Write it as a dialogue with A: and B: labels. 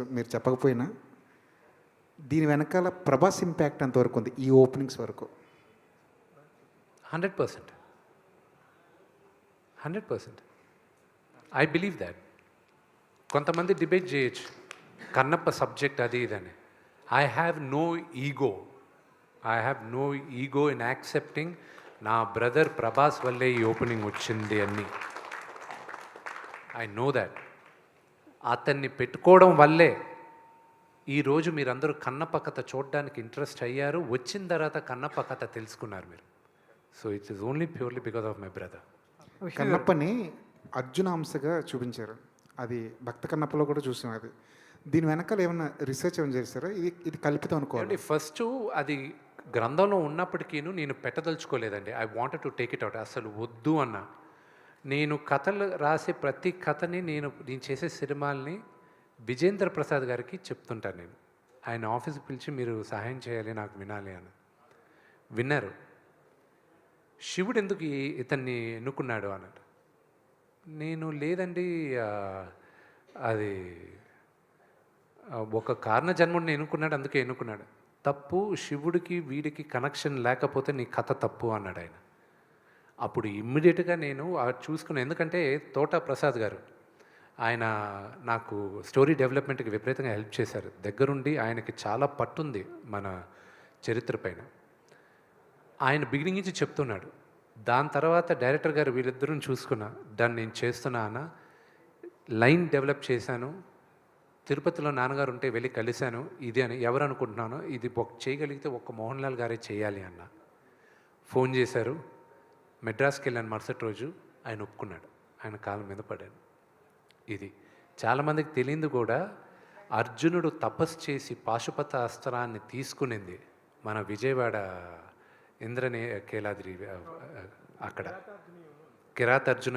A: మీరు చెప్పకపోయినా దీని వెనకాల ప్రభాస్ ఇంపాక్ట్ అంతవరకు ఉంది ఈ ఓపెనింగ్స్ వరకు?
B: Hundred percent. Hundred percent. I believe that కొంతమంది డిబేట్ చేయొచ్చు. కన్నప్ప సబ్జెక్ట్ అది ఇదని I have no ego I have no ego in accepting నా బ్రదర్ ప్రభాస్ వల్లే ఈ ఓపెనింగ్ వచ్చింది అని. ఐ నో దాట్ అతన్ని పెట్టుకోవడం వల్లే ఈరోజు మీరందరూ కన్నప్ప కథ చూడడానికి ఇంట్రెస్ట్ అయ్యారు. వచ్చిన తర్వాత కన్నప్ప కథ తెలుసుకున్నారు మీరు. So it's is only purely because of my brother
A: కన్నప్పని Arjuna అంశగా చూపించారు. అది భక్త కన్నప్పలో కూడా చూసాం అది. దీని వెనకాల ఏమైనా రీసెర్చ్ ఏమైనా చేస్తారా ఇది ఇది కల్పితం అనుకోవాలి.
B: అంటే ఫస్ట్ అది గ్రంథంలో ఉన్నప్పటికీను నేను పెట్టదలుచుకోలేదండి. I wanted to take it out అసలు వద్దు అన్న. నేను కథలు రాసే ప్రతి కథని నేను నేను చేసే సినిమాల్ని విజేంద్ర ప్రసాద్ గారికి చెప్తుంటాను నేను. ఆయన ఆఫీస్కి పిలిచి మీరు సహాయం చేయాలి నాకు వినాలి అని. విన్నారు. శివుడు ఎందుకు ఇతన్ని ఎన్నుకున్నాడు అన్నట్టు నేను లేదండి అది ఒక కారణ జన్ముడిని ఎన్నుకున్నాడు అందుకే ఎన్నుకున్నాడు. తప్పు శివుడికి వీడికి కనెక్షన్ లేకపోతే నీ కథ తప్పు అన్నాడు ఆయన. అప్పుడు ఇమ్మీడియట్గా నేను చూసుకున్నాను ఎందుకంటే తోట ప్రసాద్ గారు ఆయన నాకు స్టోరీ డెవలప్మెంట్కి విపరీతంగా హెల్ప్ చేశారు. దగ్గరుండి ఆయనకి చాలా పట్టుంది మన చరిత్ర పైన. ఆయన బిగినింగ్ నుంచి చెప్తున్నాడు దాని తర్వాత డైరెక్టర్ గారు వీళ్ళిద్దరూ చూసుకున్నా దాన్ని నేను చేస్తున్నా అన్న లైన్ డెవలప్ చేశాను. తిరుపతిలో నాన్నగారు ఉంటే వెళ్ళి కలిశాను. ఇది అని ఎవరు అనుకుంటున్నానో ఇది ఒక చేయగలిగితే ఒక్క మోహన్ లాల్ గారే చేయాలి అన్న. ఫోన్ చేశారు. మెడ్రాస్కి వెళ్ళాను మరుసటి రోజు. ఆయన ఒప్పుకున్నాడు. ఆయన కాళ్ళ మీద పడాను ఇది చాలామందికి తెలియంది కూడా అర్జునుడు తపస్సు చేసి పాశుపత అస్త్రాన్ని తీసుకునింది మన విజయవాడ ఇంద్రనే కేలాద్రి అక్కడ. కిరాతర్జున